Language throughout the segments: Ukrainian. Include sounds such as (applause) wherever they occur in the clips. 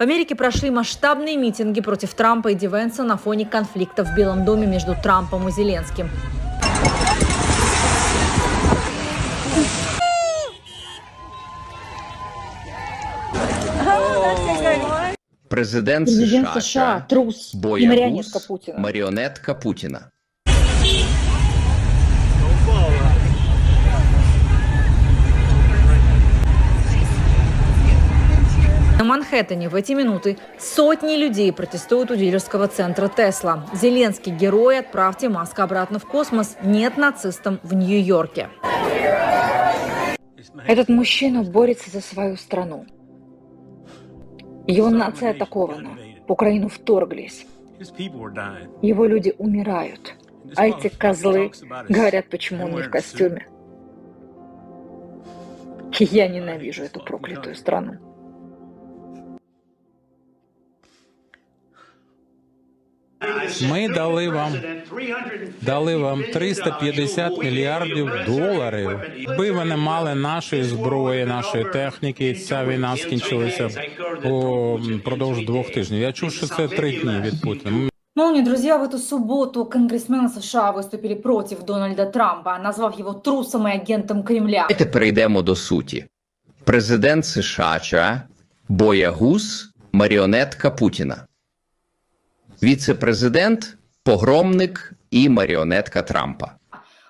В Америке прошли масштабные митинги против Трампа и Дивенса на фоне конфликта в Белом доме между Трампом и Зеленским. Президент, Президент США, США трус и боягуз, марионетка Путина. маріонетка Путіна. Манхэттене в эти минуты сотни людей протестуют у дилерского центра Тесла. Зеленский герой, отправьте Маска обратно в космос. Нет нацистам в Нью-Йорке. Этот мужчина борется за свою страну. Его нация атакована. В Украину вторглись. Его люди умирают. А эти козлы говорят, почему он не в костюме. Я ненавижу эту проклятую страну. Ми дали вам дали вам 350 мільярдів доларів. Якби ви не мали нашої зброї, нашої техніки, ця війна скінчилася по продовж двох тижнів. Я чув, що це три дні від Путіна. Молодые друзья, в эту субботу конгрессмены США выступили против Дональда Трампа, назвав его трусом и агентом Кремля. Давайте перейдемо до суті. Президент США боягуз, маріонетка Путіна. Віце-президент, погромник і маріонетка Трампа.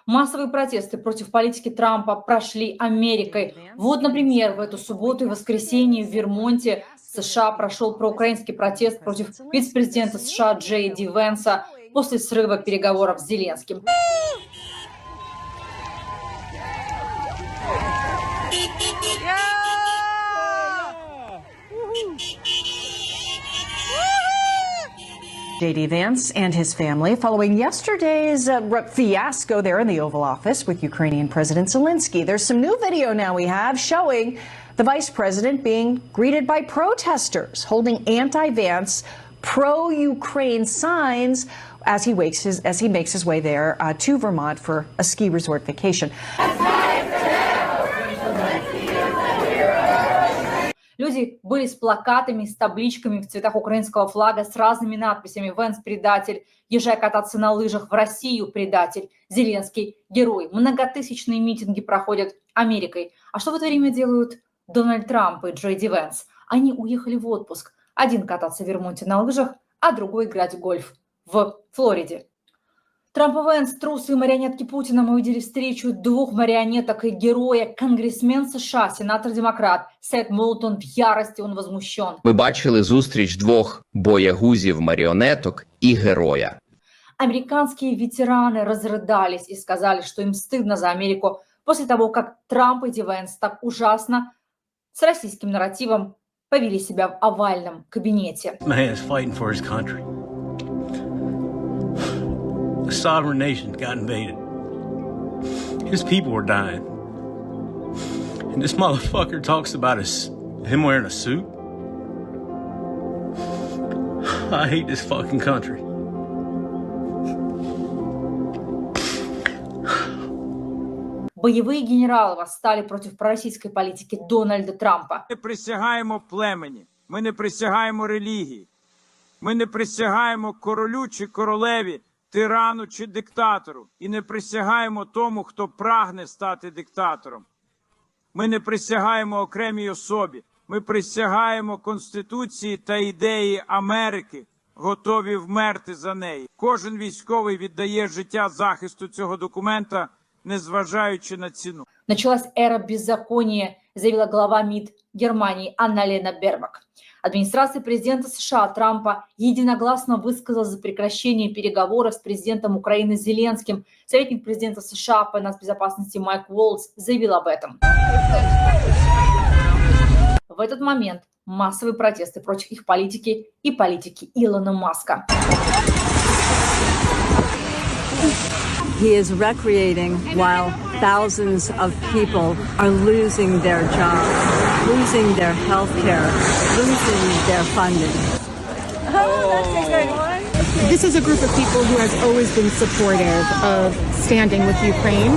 Массовые протесты против политики Трампа прошли Америкой. Вот, например, в эту субботу и воскресенье в Вермонте США прошел проукраинский протест против вице-президента США Джей Ди Венса после срыва переговоров с Зеленским. J.D. Vance and his family following yesterday's uh, fiasco there in the Oval Office with Ukrainian President Zelensky. There's some new video now we have showing the vice president being greeted by protesters holding anti-Vance, pro-Ukraine signs as he wakes his, as he makes his way there uh, to Vermont for a ski resort vacation. Люди были с плакатами, с табличками в цветах украинского флага с разными надписями «Венс – предатель», «Езжай кататься на лыжах в Россию – предатель», «Зеленский – герой». Многотысячные митинги проходят Америкой. А что в это время делают Дональд Трамп и Джей Ди Венс? Они уехали в отпуск. Один кататься в Вермонте на лыжах, а другой играть в гольф в Флориде. Трамп и Венс, трусы и марионетки Путина, мы увидели встречу двух марионеток и героя. Конгрессмен США, сенатор-демократ Сет Молтон в ярости, он возмущен. Ми бачили зустріч двох боягузів маріонеток і героя. Американские ветераны разрыдались и сказали, что им стыдно за Америку после того, как Трамп и Ди Венс так ужасно с российским нарративом повели себя в овальном кабинете. man is fighting for his country. A sovereign nation got invaded. His people were dying. And this (laughs) motherfucker talks about his, him wearing a suit. I hate this fucking country. Боевые генералы восстали против пророссийской политики Дональда Трампа. не присягаємо племені, ми не присягаємо релігії, ми не присягаємо королю чи королеві, тирану чи диктатору, і не присягаємо тому, хто прагне стати диктатором. Ми не присягаємо окремій особі, ми присягаємо Конституції та ідеї Америки, готові вмерти за неї. Кожен військовий віддає життя захисту цього документа, незважаючи на ціну. Началась эра беззакония, заявила глава МИД Германии Анна Лена Бербак. Администрация президента США Трампа единогласно высказала за прекращение переговоров с президентом Украины Зеленским. Советник президента США по нацбезопасности Майк Уолтс заявил об этом. В этот момент массовые протесты против их политики и политики Илона Маска. He is recreating while thousands of people are losing their jobs, losing their health care, losing their funding. Oh, that's a good one. This is a group of people who has always been supportive of standing with Ukraine.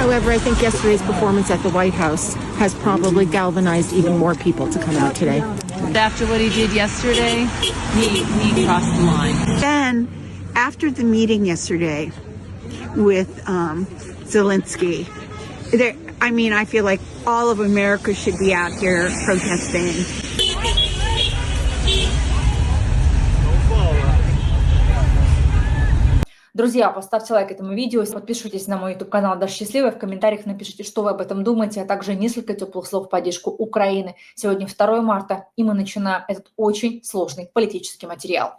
However, I think yesterday's performance at the White House has probably galvanized even more people to come out today. After what he did yesterday, he, he crossed the line. Then, after the meeting yesterday with um, Zelensky, there, I mean, I feel like all of America should be out here protesting. Друзья, поставьте лайк этому видео, подпишитесь на мой YouTube канал Даша Счастливая, в комментариях напишите, что вы об этом думаете, а также несколько теплых слов в поддержку Украины. Сегодня 2 марта, и мы начинаем этот очень сложный политический материал.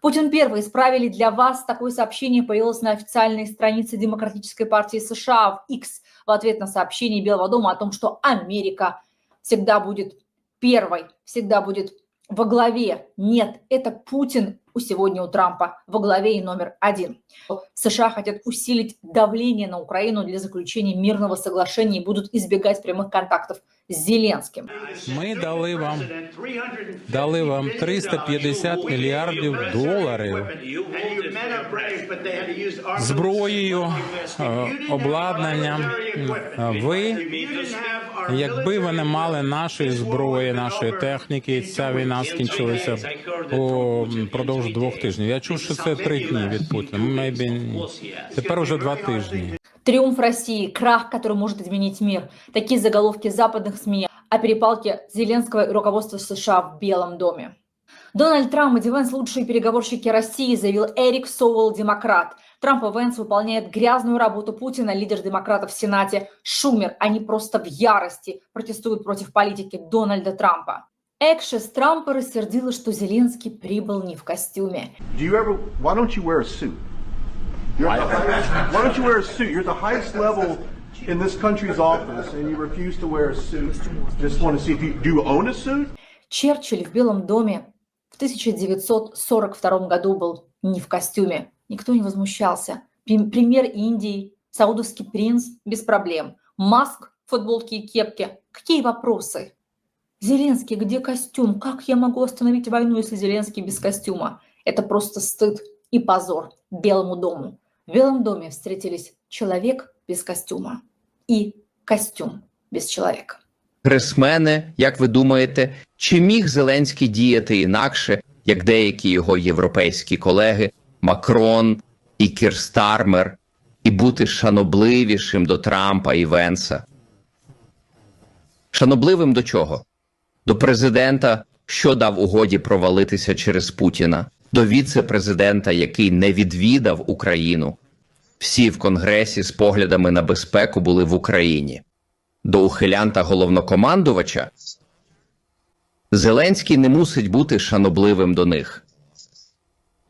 Путин первый исправили для вас. Такое сообщение появилось на официальной странице Демократической партии США в X в ответ на сообщение Белого дома о том, что Америка всегда будет первой, всегда будет во главе. Нет, это Путин у сегодня у Трампа во главе и номер один. США хотят усилить давление на Украину для заключения мирного соглашения и будут избегать прямых контактов с Зеленским. Ми дали вам дали вам 350 мільярдів доларів зброєю, е, обладнанням. Е, Ви, якби ви не мали нашої зброї, нашої техніки, ця війна скінчилася упродовж двох тижнів. Я чув, що це три дні від Путіна. Maybe. Тепер уже два тижні. Триумф России, крах, который может изменить мир. Такие заголовки западных СМИ о перепалке Зеленского и руководства США в Белом доме. Дональд Трамп и Венс – лучшие переговорщики России, заявил Эрик Соуэлл, демократ. Трамп и Венс выполняют грязную работу Путина, лидер демократов в Сенате Шумер. Они просто в ярости протестуют против политики Дональда Трампа. Экшес Трампа рассердила, что Зеленский прибыл не в костюме. Do you ever? Why don't you wear a suit? Why don't you wear a suit? You're the highest level in this country's office, and you refuse to wear a suit. Just want to see if you do you own a suit. Черчилль в Белом доме в 1942 году был не в костюме. Никто не возмущался. Премьер Индии, саудовский принц без проблем. Маск в футболке и кепке. Какие вопросы? Зеленский, где костюм? Как я могу остановить войну, если Зеленский без костюма? Это просто стыд и позор Белому дому. В Белом доме встретились человек без костюма и костюм без человека. Кресмени, як ви думаєте, чи міг Зеленський діяти інакше, як деякі його європейські колеги Макрон і Кір Стармер, і бути шанобливішим до Трампа і Венса? Шанобливим до чого? До президента, що дав угоді провалитися через Путіна, до віце-президента, який не відвідав Україну. Всі в Конгресі з поглядами на безпеку були в Україні. До ухилянта головнокомандувача Зеленський не мусить бути шанобливим до них.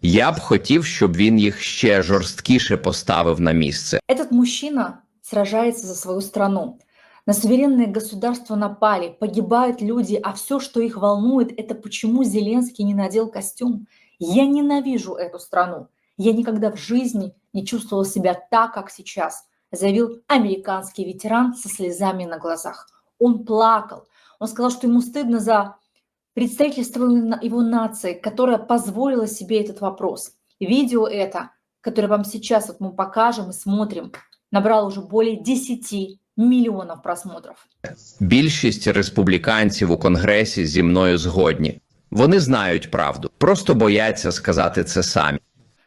Я б хотів, щоб він їх ще жорсткіше поставив на місце. Этот мужчина сражается за свою страну. На суверенное государство напали, погибают люди, а все, что их волнует, это почему Зеленский не надел костюм. Я ненавижу эту страну. Я никогда в жизни не чувствовала себя так, как сейчас, заявил американский ветеран со слезами на глазах. Он плакал. Он сказал, что ему стыдно за представительство на- его нации, которая позволила себе этот вопрос. Видео это, которое вам сейчас вот мы покажем и смотрим, набрало уже более 10 миллионов просмотров. Більшість республіканців у Конгресі зі мною згодні. Вони знають правду, просто бояться сказати це самі.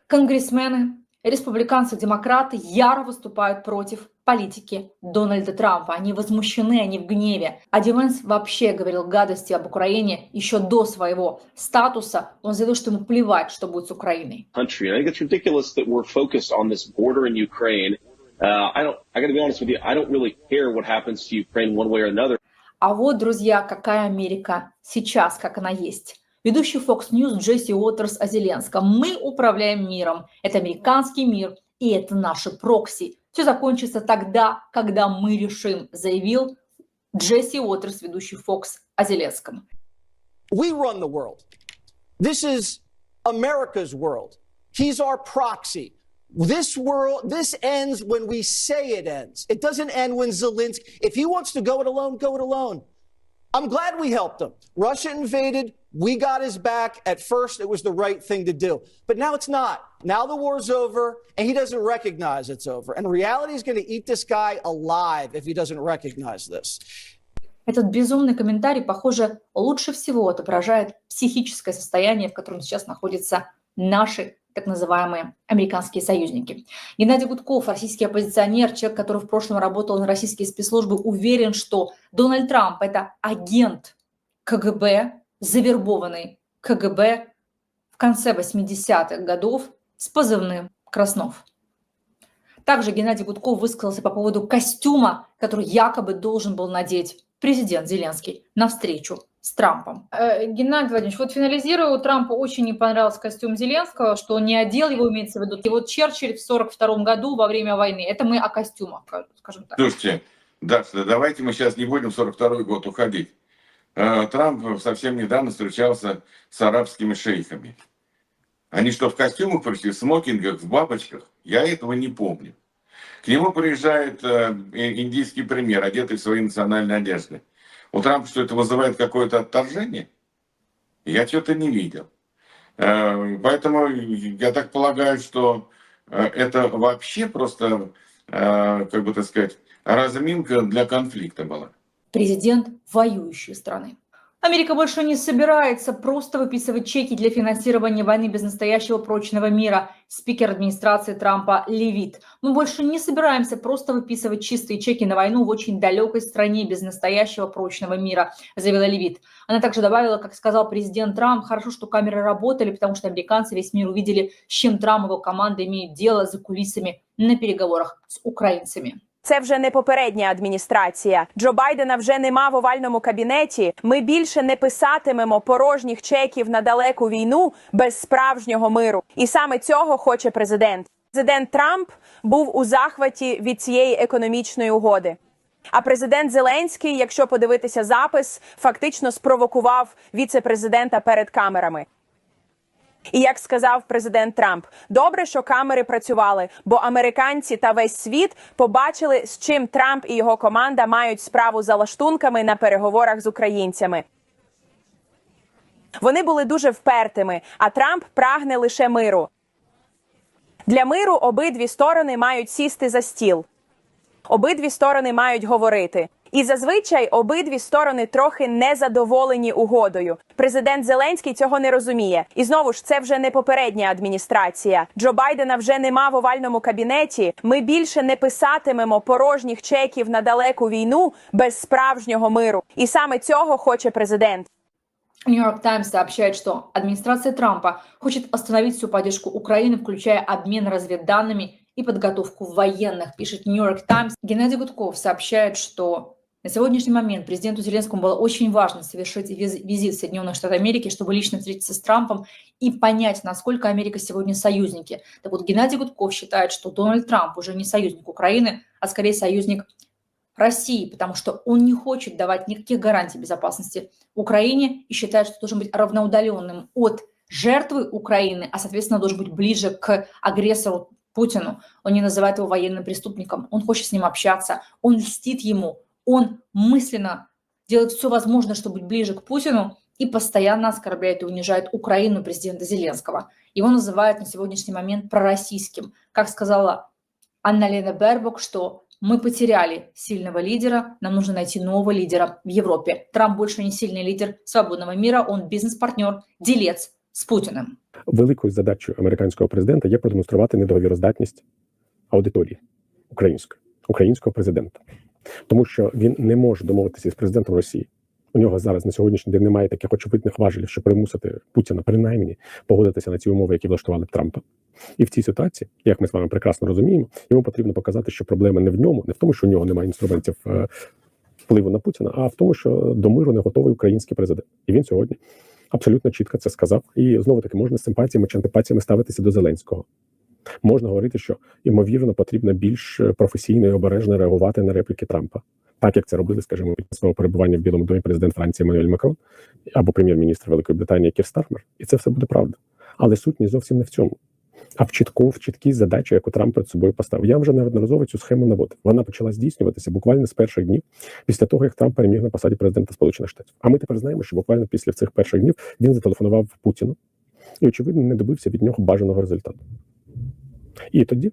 Конгрессмены, республиканцы, демократы яро выступают против политики Дональда Трампа. Они возмущены, они в гневе. А Ди Венс вообще говорил гадости об Украине еще до своего статуса. Он заявил, что ему плевать, что будет с Украиной. country. And I think it's ridiculous that we're focused on this border in Ukraine. Uh, I don't. I got to be honest with you. I don't really care what happens to Ukraine one way or another. А вот, друзья, какая Америка сейчас, как она есть. Ведущий Fox News Джесси Уотерс о Зеленском. Мы управляем миром. Это американский мир, и это наши прокси. Все закончится тогда, когда мы решим, заявил Джесси Уотерс, ведущий Fox о Зеленском. We run the world. This is America's world. He's our proxy. This world, this ends when we say it ends. It doesn't end when Zelensky, if he wants to go it alone, go it alone. I'm glad we helped him. Russia invaded. We got his back. At first, it was the right thing to do. But now it's not. Now the war's over, and he doesn't recognize it's over. And reality is going to eat this guy alive if he doesn't recognize this. Этот безумный комментарий, похоже, лучше всего отображает психическое состояние, в котором сейчас находятся наши так называемые американские союзники. Геннадий Гудков, российский оппозиционер, человек, который в прошлом работал на российские спецслужбы, уверен, что Дональд Трамп – это агент КГБ, завербованный КГБ в конце 80-х годов с позывным «Краснов». Также Геннадий Гудков высказался по поводу костюма, который якобы должен был надеть президент Зеленский на встречу с Трампом. Э, Геннадий Владимирович, вот финализирую, Трампу очень не понравился костюм Зеленского, что он не одел его, имеется в виду. И вот Черчилль в 42 году во время войны. Это мы о костюмах, скажем так. Слушайте, да, давайте мы сейчас не будем в 42 год уходить. Э, Трамп совсем недавно встречался с арабскими шейхами. Они что, в костюмах пришли, в смокингах, в бабочках? Я этого не помню. К нему приезжает э, индийский премьер, одетый в свои национальные одежды. У Трампа что это вызывает какое-то отторжение? Я что-то не видел. Э, поэтому я так полагаю, что э, это вообще просто, э, как бы так сказать, разминка для конфликта была. Президент воюющей страны. Америка больше не собирается просто выписывать чеки для финансирования войны без настоящего прочного мира. Спикер администрации Трампа Левит. Мы больше не собираемся просто выписывать чистые чеки на войну в очень далекой стране без настоящего прочного мира, заявила Левит. Она также добавила, как сказал президент Трамп, хорошо, что камеры работали, потому что американцы весь мир увидели, с чем Трамп и его команда имеют дело за кулисами на переговорах с украинцами. Це вже не попередня адміністрація. Джо Байдена вже нема в овальному кабінеті. Ми більше не писатимемо порожніх чеків на далеку війну без справжнього миру. І саме цього хоче президент. Президент Трамп був у захваті від цієї економічної угоди. А президент Зеленський, якщо подивитися запис, фактично спровокував віце-президента перед камерами. І як сказав президент Трамп, добре, що камери працювали, бо американці та весь світ побачили, з чим Трамп і його команда мають справу за лаштунками на переговорах з українцями. Вони були дуже впертими, а Трамп прагне лише миру. Для миру обидві сторони мають сісти за стіл. Обидві сторони мають говорити. І зазвичай обидві сторони трохи незадоволені угодою. Президент Зеленський цього не розуміє. І знову ж це вже не попередня адміністрація. Джо Байдена вже нема в овальному кабінеті. Ми більше не писатимемо порожніх чеків на далеку війну без справжнього миру. І саме цього хоче президент. Нью-Йорк Таймс сообщает, что администрация Трампа хочет остановить всю поддержку Украины, включая обмен разведданными и подготовку военных, пишет Нью-Йорк Таймс. Геннадий Гудков сообщает, что на сегодняшний момент президенту Зеленскому было очень важно совершить виз- визит в Соединенных Штатов Америки, чтобы лично встретиться с Трампом и понять, насколько Америка сегодня союзники. Так вот, Геннадий Гудков считает, что Дональд Трамп уже не союзник Украины, а скорее союзник России, потому что он не хочет давать никаких гарантий безопасности Украине и считает, что должен быть равноудаленным от жертвы Украины, а, соответственно, должен быть ближе к агрессору Путину. Он не называет его военным преступником, он хочет с ним общаться, он льстит ему, он мысленно делает все возможное, чтобы быть ближе к Путину и постоянно оскорбляет и унижает Украину президента Зеленского. Его называют на сегодняшний момент пророссийским. Как сказала Анна-Лена Бербок, что мы потеряли сильного лидера, нам нужно найти нового лидера в Европе. Трамп больше не сильный лидер свободного мира, он бизнес-партнер, делец с Путиным. Великою задачею американського президента є продемонструвати недовіроздатність аудиторії української, українського президента, Тому що він не може домовитися з президентом Росії. У нього зараз на сьогоднішній день немає таких очевидних важелів, щоб примусити Путіна принаймні погодитися на ці умови, які влаштували Трампа. І в цій ситуації, як ми з вами прекрасно розуміємо, йому потрібно показати, що проблема не в ньому, не в тому, що у нього немає інструментів е, впливу на Путіна, а в тому, що до миру не готовий український президент. І він сьогодні абсолютно чітко це сказав. І знову таки можна з симпатіями чи антипатіями ставитися до Зеленського. Можна говорити, що ймовірно потрібно більш е, професійно і обережно реагувати на репліки Трампа, так як це робили, скажімо, під свого перебування в Білому домі президент Франції Еммануель Макрон або прем'єр-міністр Великої Британії Кір Стармер, і це все буде правда. Але сутність зовсім не в цьому. А в чітку, в чіткій задачі, яку Трамп перед собою поставив. Я вже неодноразово цю схему наводив. Вона почала здійснюватися буквально з перших днів після того, як Трамп переміг на посаді президента Сполучених Штатів. А ми тепер знаємо, що буквально після цих перших днів він зателефонував Путіну і, очевидно, не добився від нього бажаного результату. І тоді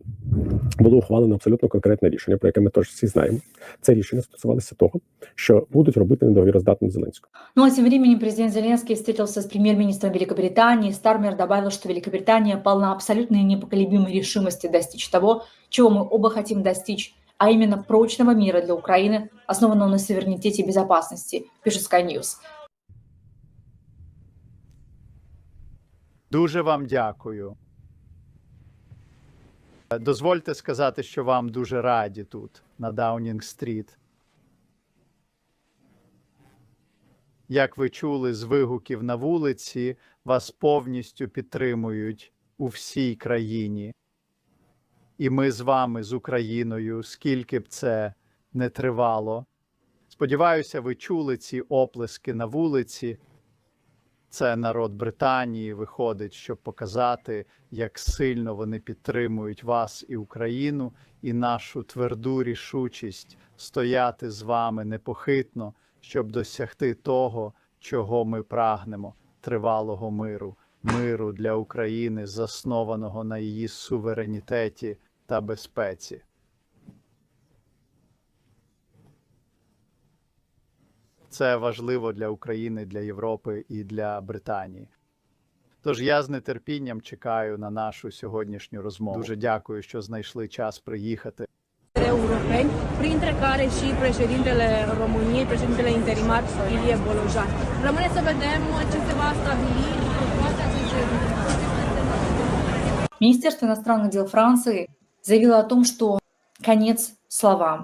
було ухвалено абсолютно конкретне рішення, про яке ми теж всі знаємо. Це рішення стосувалося того, що будуть робити недовіроздатним Зеленського. Ну а тем временем президент Зеленский встретился с премьер-министром Великобритании. Стармер добавил, что Великобритания полна абсолютной непоколебимой решимости достичь того, чего мы оба хотим достичь, а именно прочного мира для Украины, основанного на суверенитете и безопасности, пишет Sky News. Дуже вам дякую. Дозвольте сказати, що вам дуже раді тут, на Даунінг-стріт. Як ви чули з вигуків на вулиці, вас повністю підтримують у всій країні. І ми з вами, з Україною, скільки б це не тривало. Сподіваюся, ви чули ці оплески на вулиці. Це народ Британії виходить, щоб показати, як сильно вони підтримують вас і Україну, і нашу тверду рішучість стояти з вами непохитно, щоб досягти того, чого ми прагнемо тривалого миру, миру для України, заснованого на її суверенітеті та безпеці. Це важливо для України, для Європи і для Британії. Тож я з нетерпінням чекаю на нашу сьогоднішню розмову. Дуже дякую, що знайшли час приїхати. europeni, printre care și președintele României, președintele interimar Ilie Bolojan. Rămâne să vedem ce se va stabili toate aceste Министерство иностранных дел Франции заявило о том, что конец словам,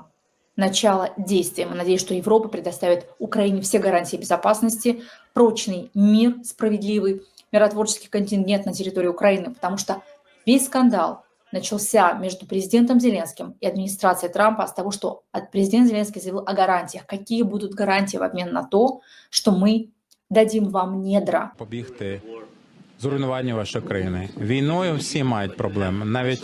начало действиям. И надеюсь, что Европа предоставит Украине все гарантии безопасности, прочный мир, справедливый, миротворческий контингент на территории Украины, потому что весь скандал начался между президентом Зеленским и администрацией Трампа с того, что от- президент Зеленский заявил о гарантиях. Какие будут гарантии в обмен на то, что мы дадим вам недра, побігти зруйнування вашої країни. Війною всі мають проблеми. Навіть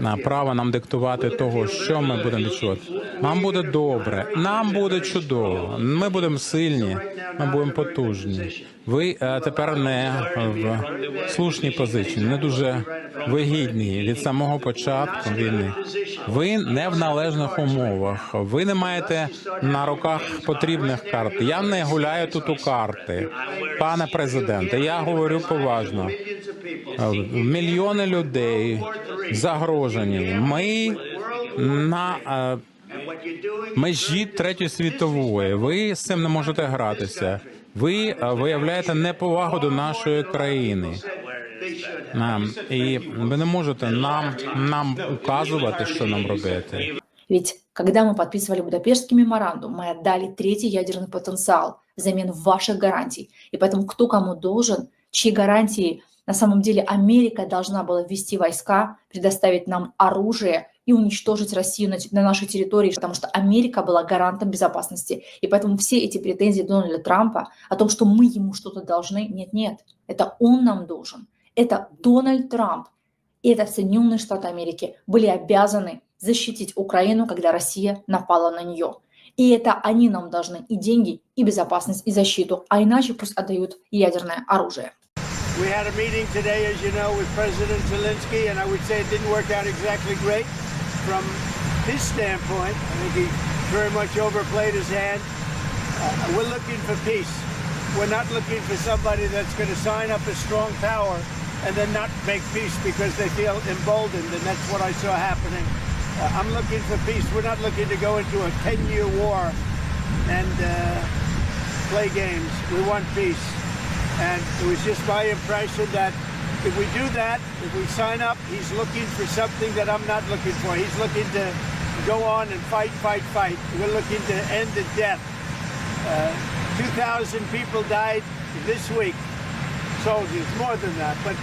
на право нам диктувати того, що ми будемо відчувати. Нам буде добре, нам буде чудово. Ми будемо сильні, ми будемо потужні. Ви е, тепер не в слушній позиції, не дуже вигідні від самого початку війни. Ви не в належних умовах. Ви не маєте на руках потрібних карт. Я не гуляю тут у карти, пане президенте. Я говорю поважно. Мільйони людей загрожені. Ми на е, межі третьої світової. Ви з цим не можете гратися. Ви е, виявляєте неповагу до нашої країни. І ви не можете нам нам указувати, що нам робити. Ведь когда мы подписывали Будапештский меморандум, мы отдали третий ядерный потенциал взамен ваших гарантий. И поэтому кто кому должен, чьи гарантии на самом деле Америка должна была ввести войска, предоставить нам оружие и уничтожить Россию на, на нашей территории, потому что Америка была гарантом безопасности. И поэтому все эти претензии Дональда Трампа о том, что мы ему что-то должны, нет-нет, это он нам должен. Это Дональд Трамп и это Соединенные Штаты Америки были обязаны защитить Украину, когда Россия напала на нее. И это они нам должны и деньги, и безопасность, и защиту, а иначе пусть отдают ядерное оружие. We had a meeting today, as you know, with President Zelensky, and I would say it didn't work out exactly great from his standpoint. I think he very much overplayed his hand. Uh, we're looking for peace. We're not looking for somebody that's going to sign up a strong power and then not make peace because they feel emboldened, and that's what I saw happening. Uh, I'm looking for peace. We're not looking to go into a 10-year war and uh, play games. We want peace. And it was just my impression that if we do that, if we sign up, he's looking for something that I'm not looking for. He's looking to go on and fight, fight, fight. We're looking to end the death. Uh, 2,000 people died this week, soldiers, more than that, but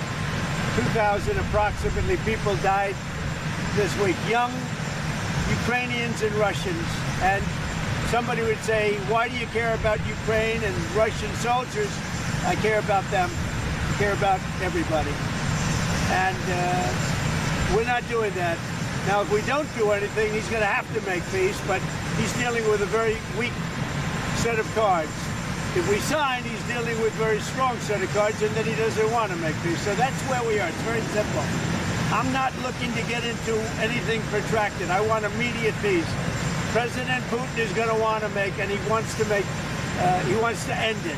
2,000 approximately people died this week. Young Ukrainians and Russians. And somebody would say, why do you care about Ukraine and Russian soldiers? I care about them. I care about everybody. And uh, we're not doing that. Now, if we don't do anything, he's going to have to make peace, but he's dealing with a very weak set of cards. If we sign, he's dealing with very strong set of cards, and then he doesn't want to make peace. So that's where we are. It's very simple. I'm not looking to get into anything protracted. I want immediate peace. President Putin is going to want to make, and he wants to make, uh, he wants to end it.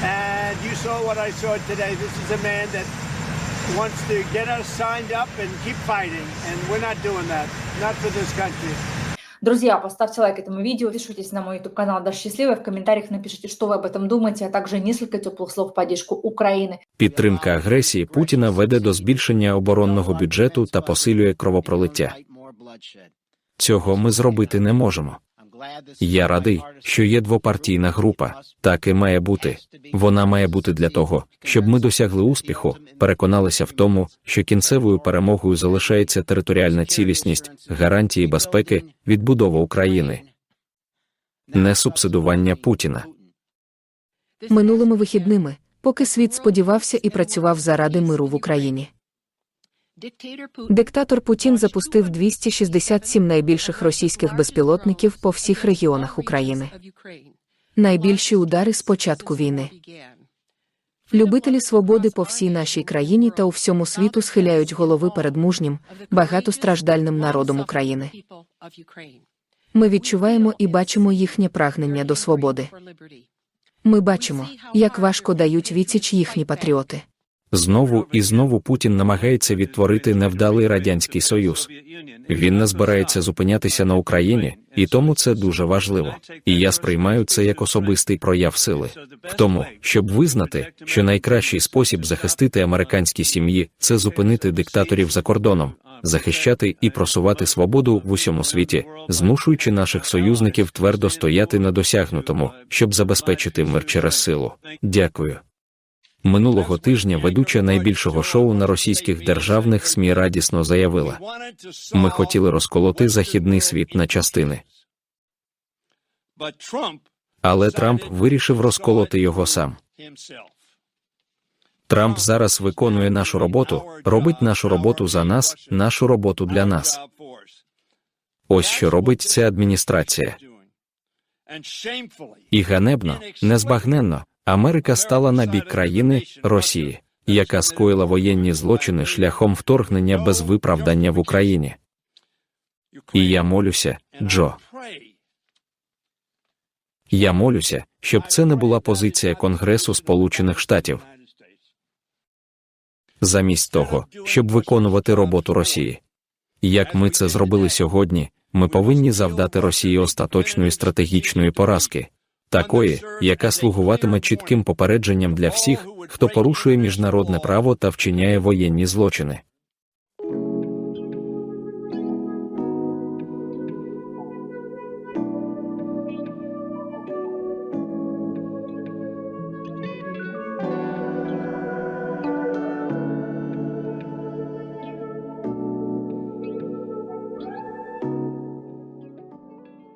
And you saw what I saw today. This is a man that wants to get us signed up and keep fighting, and we're not doing that. Not for this country. Друзья, поставьте лайк этому видео, подпишитесь на мой YouTube канал Даша Счастливая, в комментариях напишите, что вы об этом думаете, а также несколько теплых слов в поддержку Украины. Підтримка агресії Путіна веде до збільшення оборонного бюджету та посилює кровопролиття. Цього ми зробити не можемо. Я радий, що є двопартійна група. Так і має бути. Вона має бути для того, щоб ми досягли успіху, переконалися в тому, що кінцевою перемогою залишається територіальна цілісність, гарантії безпеки, відбудова України, не субсидування Путіна. Минулими вихідними, поки світ сподівався і працював заради миру в Україні. Диктатор Путін запустив 267 найбільших російських безпілотників по всіх регіонах України. Найбільші удари з початку війни. Любителі свободи по всій нашій країні та у всьому світу схиляють голови перед мужнім, багатостраждальним народом України. Ми відчуваємо і бачимо їхнє прагнення до свободи. Ми бачимо, як важко дають відсіч їхні патріоти. Знову і знову Путін намагається відтворити невдалий радянський союз. Він не збирається зупинятися на Україні, і тому це дуже важливо. І я сприймаю це як особистий прояв сили в тому, щоб визнати, що найкращий спосіб захистити американські сім'ї це зупинити диктаторів за кордоном, захищати і просувати свободу в усьому світі, змушуючи наших союзників твердо стояти на досягнутому, щоб забезпечити мир через силу. Дякую. Минулого тижня ведуча найбільшого шоу на російських державних СМІ радісно заявила: ми хотіли розколоти західний світ на частини. Але Трамп вирішив розколоти його сам. Трамп зараз виконує нашу роботу, робить нашу роботу за нас, нашу роботу для нас. Ось що робить ця адміністрація. І ганебно, незбагненно, Америка стала на бік країни Росії, яка скоїла воєнні злочини шляхом вторгнення без виправдання в Україні. І я молюся, Джо. Я молюся, щоб це не була позиція Конгресу Сполучених Штатів. Замість того, щоб виконувати роботу Росії. Як ми це зробили сьогодні, ми повинні завдати Росії остаточної стратегічної поразки, такої, яка слугуватиме чітким попередженням для всіх, хто порушує міжнародне право та вчиняє воєнні злочини.